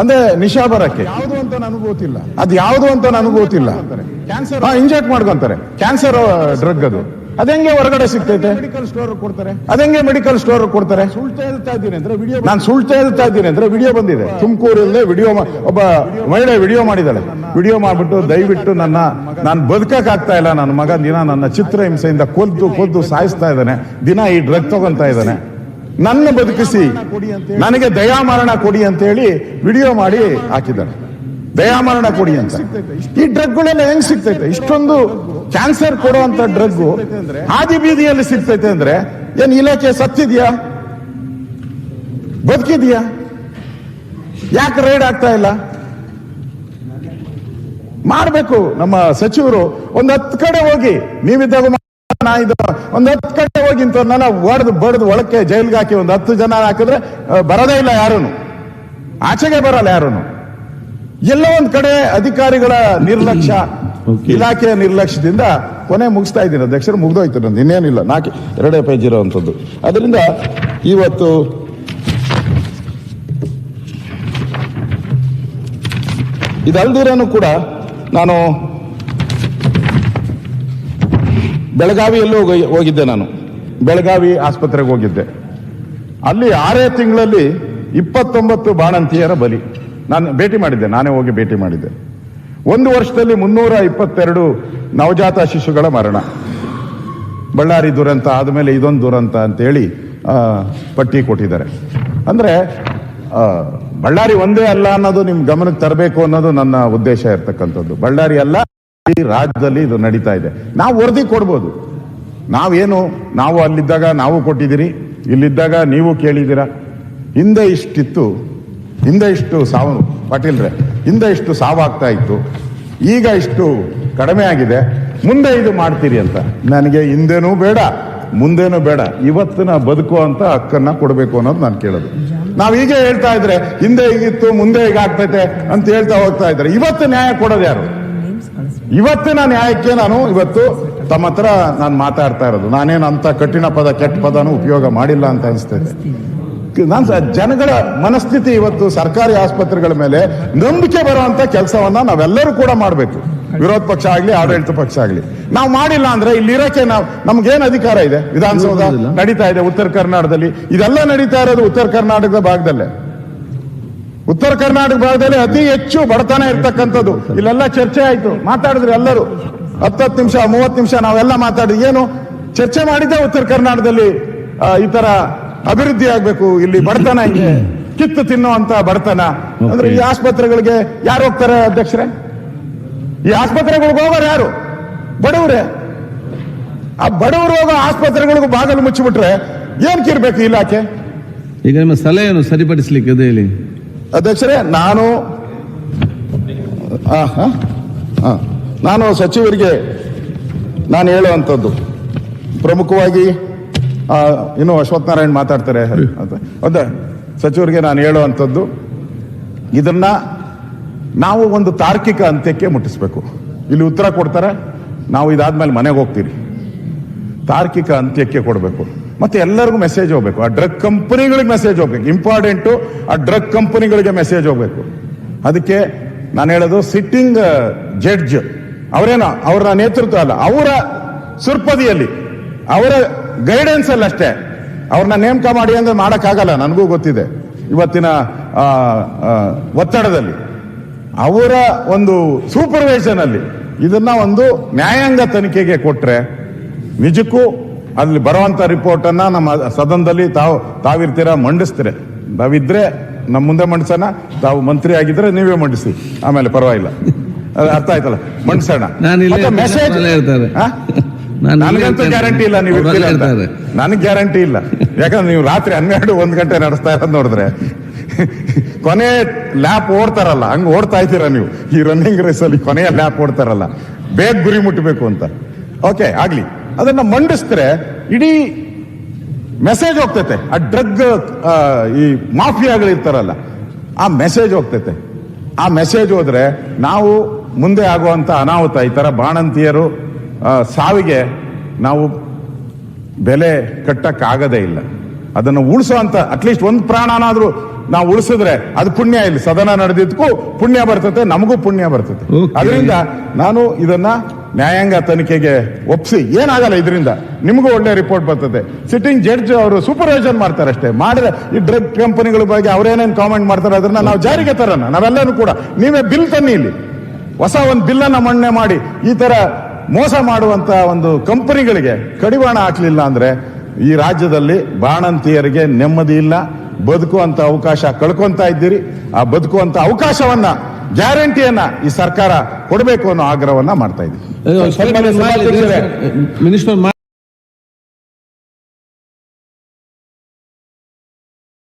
ಅಂದ್ರೆ ನಿಶಾ ಬರಕ್ಕೆ ಯಾವುದು ಅಂತ ನನಗೆ ಗೊತ್ತಿಲ್ಲ. ಅದು ಯಾವುದು ಅಂತ ನನಗೆ ಗೊತ್ತಿಲ್ಲ. ಕ್ಯಾನ್ಸರ್ ಇಂಜೆಕ್ಟ್ ಮಾಡ್ಕೊಂತಾರೆ. ಕ್ಯಾನ್ಸರ್ ಡ್ರಗ್ ಅದು. ಅದೆಂಗೆ ಹೊರಗಡೆ ಸಿಗ್ತೈತೆ? ಮೆಡಿಕಲ್ ಸ್ಟೋರ್ ಕೊಡ್ತಾರೆ? ಅದೆಂಗೆ ಮೆಡಿಕಲ್ ಸ್ಟೋರ್ ಕೊಡ್ತಾರೆ? ಸುಳ್ತಾ ಹೇಳ್ತಾ ಇದ್ದೀನಿ ಅಂದ್ರೆ ವಿಡಿಯೋ ನಾನು ಸುಳ್ತಾ ಹೇಳ್ತಾ ಇದ್ದೀನಿ ಅಂದ್ರೆ ವಿಡಿಯೋ ಬಂದಿದೆ. ತುಮಕೂರಲ್ಲೇ ವಿಡಿಯೋ ಒಬ್ಬ ಮಹಿಳೆ ವಿಡಿಯೋ ಮಾಡಿದಾಳೆ. ವಿಡಿಯೋ ಮಾಡ್ಬಿಟ್ಟು ದಯವಿಟ್ಟು ನನ್ನ ನಾನು ಬದುಕಕ್ ಆಗ್ತಾ ಇಲ್ಲ. ನನ್ನ ಮಗ ದಿನ ನನ್ನ ಚಿತ್ರ ಹಿಂಸೆಯಿಂದ ಕೊದ್ದು ಕೊದ್ದು ಸಾಯಿಸ್ತಾ ಇದ್ದಾನೆ. ದಿನ ಈ ಡ್ರಗ್ ತಗೊಂತಾ ಇದ್ದಾನೆ. ನನ್ನ ಬದುಕಿಸಿ, ನನಗೆ ದಯಾಮರಣ ಕೊಡಿ ಅಂತ ಹೇಳಿ ವಿಡಿಯೋ ಮಾಡಿ ಹಾಕಿದ್ದಾರೆ. ದಯಾಮರಣ ಕೊಡಿ ಅಂತ. ಈ ಡ್ರಗ್ಗಳೆಲ್ಲ ಹೆಂಗ್ ಸಿಗ್ತೈತೆ? ಇಷ್ಟೊಂದು ಕ್ಯಾನ್ಸರ್ ಕೊಡುವಂತ ಡ್ರಗ್ ಹಾದಿ ಬೀದಿಯಲ್ಲಿ ಸಿಗ್ತೈತೆ ಅಂದ್ರೆ ಏನ್ ಇಲಾಖೆ ಸತ್ತಿದ್ಯಾ? ಬದುಕಿದ್ಯಾ? ಯಾಕೆ ರೈಡ್ ಆಗ್ತಾ ಇಲ್ಲ? ಮಾಡ್ಬೇಕು ನಮ್ಮ ಸಚಿವರು. ಒಂದ್ ಹತ್ತು ಕಡೆ ಹೋಗಿ ನೀವಿದ್ದಾಗ ಇದು ಒಂದ್ ಹತ್ತು ಕಡೆ ಹೋಗಿ ನನ್ನ ಹೊಡೆದು ಬಡ್ದು ಒಳಕ್ಕೆ ಜೈಲ್ಗೆ ಹಾಕಿ ಒಂದ್ ಹತ್ತು ಜನ ಹಾಕಿದ್ರೆ ಬರದೇ ಇಲ್ಲ ಯಾರೂನು. ಆಚೆಗೆ ಬರಲ್ಲ ಯಾರೂನು. ಎಲ್ಲ ಒಂದ್ ಕಡೆ ಅಧಿಕಾರಿಗಳ ನಿರ್ಲಕ್ಷ್ಯ ಇಲಾಖೆಯ ನಿರ್ಲಕ್ಷ್ಯದಿಂದ ಕೊನೆ ಮುಗಿಸ್ತಾ ಇದ್ದೀನಿ. ಅಧ್ಯಕ್ಷರು ಮುಗ್ದೋಯ್ತು ನಂದು ಇನ್ನೇನಿಲ್ಲ. ನಾಲ್ಕು ಎರಡೇ ಪೇಜ್ ಇರೋವಂಥದ್ದು. ಅದರಿಂದ ಇವತ್ತು ಇದಲ್ದಿರೋನು ಕೂಡ ನಾನು ಬೆಳಗಾವಿಯಲ್ಲೂ ಹೋಗಿ- ಹೋಗಿದ್ದೆ ನಾನು. ಬೆಳಗಾವಿ ಆಸ್ಪತ್ರೆಗೆ ಹೋಗಿದ್ದೆ. ಅಲ್ಲಿ ಆರೇ ತಿಂಗಳಲ್ಲಿ ಇಪ್ಪತ್ತೊಂಬತ್ತು ಬಾಣಂತಿಯರ ಬಲಿ. ನಾನು ಭೇಟಿ ಮಾಡಿದ್ದೆ, ನಾನೇ ಹೋಗಿ ಭೇಟಿ ಮಾಡಿದ್ದೆ. ಒಂದು ವರ್ಷದಲ್ಲಿ ಮುನ್ನೂರ ಇಪ್ಪತ್ತೆರಡು ನವಜಾತ ಶಿಶುಗಳ ಮರಣ. ಬಳ್ಳಾರಿ ದುರಂತ, ಆದಮೇಲೆ ಇದೊಂದು ದುರಂತ ಅಂತೇಳಿ ಪಟ್ಟಿ ಕೊಟ್ಟಿದ್ದಾರೆ. ಅಂದ್ರೆ ಬಳ್ಳಾರಿ ಒಂದೇ ಅಲ್ಲ ಅನ್ನೋದು ನಿಮ್ಮ ಗಮನಕ್ಕೆ ತರಬೇಕು ಅನ್ನೋದು ನನ್ನ ಉದ್ದೇಶ ಇರ್ತಕ್ಕಂಥದ್ದು. ಬಳ್ಳಾರಿ ಅಲ್ಲ ಇಡೀ ರಾಜ್ಯದಲ್ಲಿ ಇದು ನಡೀತಾ ಇದೆ. ನಾವು ವರದಿ ಕೊಡ್ಬೋದು. ನಾವೇನು, ನಾವು ಅಲ್ಲಿದ್ದಾಗ ನಾವು ಕೊಟ್ಟಿದ್ದೀರಿ, ಇಲ್ಲಿದ್ದಾಗ ನೀವು ಕೇಳಿದ್ದೀರಾ? ಹಿಂದೆ ಇಷ್ಟಿತ್ತು, ಹಿಂದೆ ಇಷ್ಟು ಸಾವು ಪಾಟೀಲ್ರೆ ಹಿಂದೆ ಇಷ್ಟು ಸಾವಾಗ್ತಾ ಇತ್ತು. ಈಗ ಇಷ್ಟು ಕಡಿಮೆ ಆಗಿದೆ. ಮುಂದೆ ಇದು ಮಾಡ್ತೀರಿ ಅಂತ. ನನಗೆ ಹಿಂದೆನೂ ಬೇಡ, ಮುಂದೇನೂ ಬೇಡ. ಇವತ್ತಿನ ಬದುಕುವಂತ ಹಕ್ಕನ್ನ ಕೊಡಬೇಕು ಅನ್ನೋದು ನಾನು ಕೇಳೋದು. ನಾವು ಹೀಗೆ ಹೇಳ್ತಾ ಇದ್ರೆ, ಹಿಂದೆ ಹೀಗಿತ್ತು, ಮುಂದೆ ಈಗ ಆಗ್ತೈತೆ ಅಂತ ಹೇಳ್ತಾ ಹೋಗ್ತಾ ಇದ್ರೆ, ಇವತ್ತು ನ್ಯಾಯ ಕೊಡೋದು ಯಾರು? ಇವತ್ತಿನ ನ್ಯಾಯಕ್ಕೆ ನಾನು ಇವತ್ತು ತಮ್ಮ ಹತ್ರ ನಾನು ಮಾತಾಡ್ತಾ ಇರೋದು. ನಾನೇನು ಅಂತ ಕಠಿಣ ಪದ ಕೆಟ್ಟ ಪದನೂ ಉಪಯೋಗ ಮಾಡಿಲ್ಲ ಅಂತ ಅನಿಸ್ತೈತೆ ನಾನು ಜನಗಳ ಮನಸ್ಥಿತಿ ಇವತ್ತು ಸರ್ಕಾರಿ ಆಸ್ಪತ್ರೆಗಳ ಮೇಲೆ ನಂಬಿಕೆ ಬರುವಂತ ಕೆಲಸವನ್ನ ನಾವೆಲ್ಲರೂ ಕೂಡ ಮಾಡಬೇಕು. ವಿರೋಧ ಪಕ್ಷ ಆಗ್ಲಿ ಆಡಳಿತ ಪಕ್ಷ ಆಗ್ಲಿ. ನಾವು ಮಾಡಿಲ್ಲ ಅಂದ್ರೆ ಇಲ್ಲಿರಕ್ಕೆ ನಾವು ನಮ್ಗೇನು ಅಧಿಕಾರ ಇದೆ? ವಿಧಾನಸೌಧ ನಡೀತಾ ಇದೆ ಉತ್ತರ ಕರ್ನಾಟಕದಲ್ಲಿ. ಇದೆಲ್ಲ ನಡೀತಾ ಇರೋದು ಉತ್ತರ ಕರ್ನಾಟಕದ ಭಾಗದಲ್ಲೇ. ಉತ್ತರ ಕರ್ನಾಟಕ ಭಾಗದಲ್ಲಿ ಅತಿ ಹೆಚ್ಚು ಬಡತನ ಇರ್ತಕ್ಕಂಥದ್ದು. ಇಲ್ಲೆಲ್ಲ ಚರ್ಚೆ ಆಯ್ತು. ಮಾತಾಡಿದ್ರು ಎಲ್ಲರೂ. ಹತ್ತತ್ತು ನಿಮಿಷ ಮೂವತ್ತು ನಿಮಿಷ ನಾವೆಲ್ಲ ಮಾತಾಡಿದ್ವಿ ಏನು ಚರ್ಚೆ ಮಾಡಿದ್ದೆ ಉತ್ತರ ಕರ್ನಾಟಕದಲ್ಲಿ ಈ ತರ ಅಭಿವೃದ್ಧಿ ಆಗ್ಬೇಕು ಇಲ್ಲಿ ಬಡತನ ಹಿಂಗೆ ಕಿತ್ತು ತಿನ್ನುವಂತ ಬಡತನ. ಅಂದ್ರೆ ಈ ಆಸ್ಪತ್ರೆಗಳಿಗೆ ಯಾರು ಹೋಗ್ತಾರೆ ಅಧ್ಯಕ್ಷರೇ? ಈ ಆಸ್ಪತ್ರೆಗಳಿಗೆ ಹೋಗೋರು ಯಾರು? ಬಡವ್ರೆ. ಆ ಬಡವರು ಹೋಗೋ ಆಸ್ಪತ್ರೆಗಳಿಗೂ ಬಾಗಿಲು ಮುಚ್ಚಿಬಿಟ್ರೆ ಏನ್ ಕಿರ್ಬೇಕು ಇಲಾಖೆ? ಈಗ ನಿಮ್ಮ ಸಲಹೆಯನ್ನು ಸರಿಪಡಿಸ್ಲಿಕ್ಕೆ ಹೇಳಿ. ಅಧ್ಯಕ್ಷರೇ ನಾನು ನಾನು ಸಚಿವರಿಗೆ ನಾನು ಹೇಳುವಂಥದ್ದು. ಪ್ರಮುಖವಾಗಿ ಇನ್ನು ಅಶ್ವಥ್ ನಾರಾಯಣ್ ಮಾತಾಡ್ತಾರೆ. ಅಂತ ಸಚಿವರಿಗೆ ನಾನು ಹೇಳುವಂಥದ್ದು ಇದನ್ನ ನಾವು ಒಂದು ತಾರ್ಕಿಕ ಅಂತ್ಯಕ್ಕೆ ಮುಟ್ಟಿಸ್ಬೇಕು. ಇಲ್ಲಿ ಉತ್ತರ ಕೊಡ್ತಾರೆ ನಾವು ಇದಾದ್ಮೇಲೆ ಮನೆಗೆ ಹೋಗ್ತೀರಿ. ತಾರ್ಕಿಕ ಅಂತ್ಯಕ್ಕೆ ಕೊಡಬೇಕು. ಮತ್ತೆ ಎಲ್ಲರಿಗೂ ಮೆಸೇಜ್ ಹೋಗ್ಬೇಕು. ಆ ಡ್ರಗ್ ಕಂಪನಿಗಳಿಗೆ ಮೆಸೇಜ್ ಹೋಗ್ಬೇಕು. ಇಂಪಾರ್ಟೆಂಟು ಆ ಡ್ರಗ್ ಕಂಪನಿಗಳಿಗೆ ಮೆಸೇಜ್ ಹೋಗ್ಬೇಕು. ಅದಕ್ಕೆ ನಾನು ಹೇಳೋದು ಸಿಟ್ಟಿಂಗ್ ಜಡ್ಜ್ ಅವರೇನ? ಅವರ ನೇತೃತ್ವ ಅಲ್ಲ, ಅವರ ಸುರ್ಪದಿಯಲ್ಲಿ, ಅವರ ಗೈಡೆನ್ಸ್ ಅಲ್ಲಿ ಅಷ್ಟೇ. ಅವ್ರನ್ನ ನೇಮಕ ಮಾಡಿ ಅಂದ್ರೆ ಮಾಡೋಕ್ಕಾಗಲ್ಲ, ನನಗೂ ಗೊತ್ತಿದೆ. ಇವತ್ತಿನ ಒತ್ತಡದಲ್ಲಿ. ಅವರ ಒಂದು ಸೂಪರ್ವೈಸನ್ ಅಲ್ಲಿ. ಇದನ್ನ ಒಂದು ನ್ಯಾಯಾಂಗ ತನಿಖೆಗೆ ಕೊಟ್ರೆ, ನಿಜಕ್ಕೂ ಅಲ್ಲಿ ಬರುವಂತ ರಿಪೋರ್ಟ್ ಅನ್ನ ನಮ್ಮ ಸದನದಲ್ಲಿ ತಾವು ತಾವಿರ್ತೀರ ಮಂಡಿಸ್ತೀರ. ನಾವಿದ್ರೆ ನಮ್ಮ ಮುಂದೆ ಮಂಡಿಸೋಣ ತಾವು ಮಂತ್ರಿ ಆಗಿದ್ರೆ ನೀವೇ ಮಂಡಿಸಿ. ಆಮೇಲೆ ಪರವಾಗಿಲ್ಲ. ಅರ್ಥ ಆಯ್ತಲ್ಲ? ಮಂಡಿಸೋಣ. ಹಾ? ನನಗಂತೂ ಗ್ಯಾರಂಟಿ ಇಲ್ಲ ನೀವು. ನನಗೆ ಗ್ಯಾರಂಟಿ ಇಲ್ಲ. ಯಾಕಂದ್ರೆ ನೀವು ರಾತ್ರಿ ಹನ್ನೆರಡು ಒಂದ್ ಗಂಟೆ ನಡೆಸ್ತಾ ಇರೋದು ನೋಡಿದ್ರೆ ಕೊನೆ ಲ್ಯಾಪ್ ಓಡ್ತಾರಲ್ಲ ಹಂಗ ಓಡ್ತಾ ಇದ್ದೀರಾ ನೀವು? ಈ ರನ್ನಿಂಗ್ ರೇಸ್ ಅಲ್ಲಿ ಕೊನೆಯ ಲ್ಯಾಪ್ ಓಡ್ತಾರಲ್ಲ. ಬೇಗ ಗುರಿ ಮುಟ್ಟಬೇಕು ಅಂತ. ಓಕೆ ಆಗ್ಲಿ. ಅದನ್ನ ಮಂಡಿಸಿದ್ರೆ ಇಡೀ ಮೆಸೇಜ್ ಹೋಗ್ತೈತೆ. ಆ ಡ್ರಗ್ ಈ ಮಾಫಿಯಾಗಳು ಇರ್ತಾರಲ್ಲ ಆ ಮೆಸೇಜ್ ಹೋಗ್ತೈತೆ. ಆ ಮೆಸೇಜ್ ಹೋದ್ರೆ ನಾವು ಮುಂದೆ ಆಗುವಂತ ಅನಾಹುತ ಈ ತರ ಬಾಣಂತಿಯರು ಸಾವಿಗೆ ನಾವು ಬೆಲೆ ಕಟ್ಟಕ್ಕಾಗದೇ ಇಲ್ಲ. ಅದನ್ನು ಉಳಿಸುವಂತ ಅಟ್ಲೀಸ್ಟ್ ಒಂದು ಪ್ರಾಣನಾದ್ರೂ ನಾವು ಉಳಿಸಿದ್ರೆ ಅದು ಪುಣ್ಯ ಇಲ್ಲಿ ಸದನ ನಡೆದಿದ್ದಕ್ಕೂ ಪುಣ್ಯ ಬರ್ತತೆ ನಮಗೂ ಪುಣ್ಯ ಬರ್ತತೆ. Okay. ಅದರಿಂದ ನಾನು ಇದನ್ನ ನ್ಯಾಯಾಂಗ ತನಿಖೆಗೆ ಒಪ್ಸಿ, ಏನಾಗಲ್ಲ ಇದರಿಂದ. ನಿಮಗೂ ಒಳ್ಳೆ ರಿಪೋರ್ಟ್ ಬರ್ತದೆ. ಸಿಟ್ಟಿಂಗ್ ಜಡ್ಜ್ ಅವರು ಸೂಪರ್ವೈಸನ್ ಮಾಡ್ತಾರೆ ಅಷ್ಟೇ ಮಾಡಿದ್ರೆ ಈ ಡ್ರಗ್ ಕಂಪನಿಗಳ ಬಗ್ಗೆ ಅವರೇನೇನು ಕಾಮೆಂಟ್ ಮಾಡ್ತಾರೆ ಅದನ್ನ ನಾವು ಜಾರಿಗೆ ತರೋಣ. ನಾವೆಲ್ಲರೂ ಕೂಡ, ನೀವೇ ಬಿಲ್ ತನ್ನಿ ಇಲ್ಲಿ. ಹೊಸ ಒಂದು ಬಿಲ್ ಅನ್ನ ಮಣ್ಣೆ ಮಾಡಿ, ಈ ತರ ಮೋಸ ಮಾಡುವಂತ ಒಂದು ಕಂಪನಿಗಳಿಗೆ ಕಡಿವಾಣ ಹಾಕ್ಲಿಲ್ಲ ಅಂದ್ರೆ, ಈ ರಾಜ್ಯದಲ್ಲಿ ಬಾಣಂತಿಯರಿಗೆ ನೆಮ್ಮದಿ ಇಲ್ಲ. ಬದುಕುವಂತ ಅವಕಾಶ ಕಳ್ಕೊಂತ ಇದ್ದೀರಿ. ಆ ಬದುಕುವಂತ ಅವಕಾಶವನ್ನ ಗ್ಯಾರಂಟಿಯನ್ನ ಈ ಸರ್ಕಾರ ಕೊಡಬೇಕು ಅನ್ನೋ ಆಗ್ರಹವನ್ನ ಮಾಡ್ತಾ ಇದ್ದೀವಿ.